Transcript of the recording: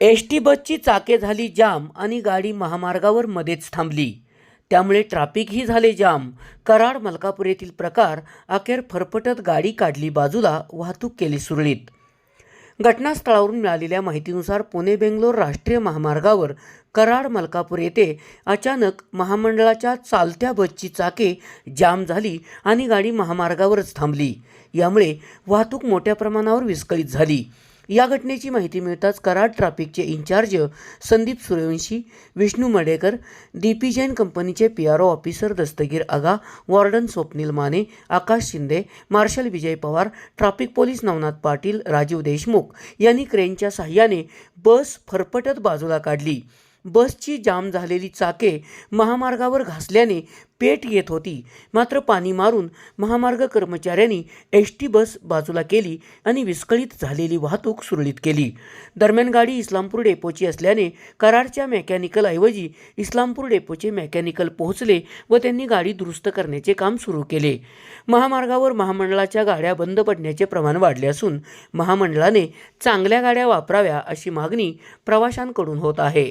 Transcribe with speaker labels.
Speaker 1: S T बसची चाके झाली जाम आणि गाडी महामार्गावर मध्येच थांबली. त्यामुळे ट्राफिकही झाले जाम. कराड मलकापूर येथील प्रकार अखेर फरफटत गाडी काढली बाजूला वाहतूक केली सुरळीत. घटनास्थळावरून मिळालेल्या माहितीनुसार पुणे बेंगलोर राष्ट्रीय महामार्गावर कराड मलकापूर येथे अचानक महामंडळाच्या चालत्या बसची चाके जाम झाली आणि गाडी महामार्गावरच थांबली. यामुळे वाहतूक मोठ्या प्रमाणावर विस्कळीत झाली. या घटनेची माहिती मिळताच Karad ट्रॅफिकचे incharge Sandeep Suryavanshi Vishnu Madekar D P Jain कंपनीचे P R O officer Dastagir Aga warden Swapnil Mane Akash Shinde marshal Vijay Pawar traffic police Navnath Patil Rajeev Deshmukh यांनी क्रेनच्या साह्याने बस फरफटत बाजूला काढली. बसची जाम झालेली चाके महामार्गावर घासल्याने पेट येत होती. मात्र पाणी मारून महामार्ग कर्मचाऱ्यांनी एस टी बस बाजूला केली आणि विस्कळीत झालेली वाहतूक सुरळीत केली. दरम्यान गाडी इस्लामपूर डेपोची असल्याने कराडच्या मेकॅनिकलऐवजी इस्लामपूर डेपोचे मेकॅनिकल पोहोचले व त्यांनी गाडी दुरुस्त करण्याचे काम सुरू केले. महामार्गावर महामंडळाच्या गाड्या बंद पडण्याचे प्रमाण वाढले असून महामंडळाने चांगल्या गाड्या वापराव्या अशी मागणी प्रवाशांकडून होत आहे.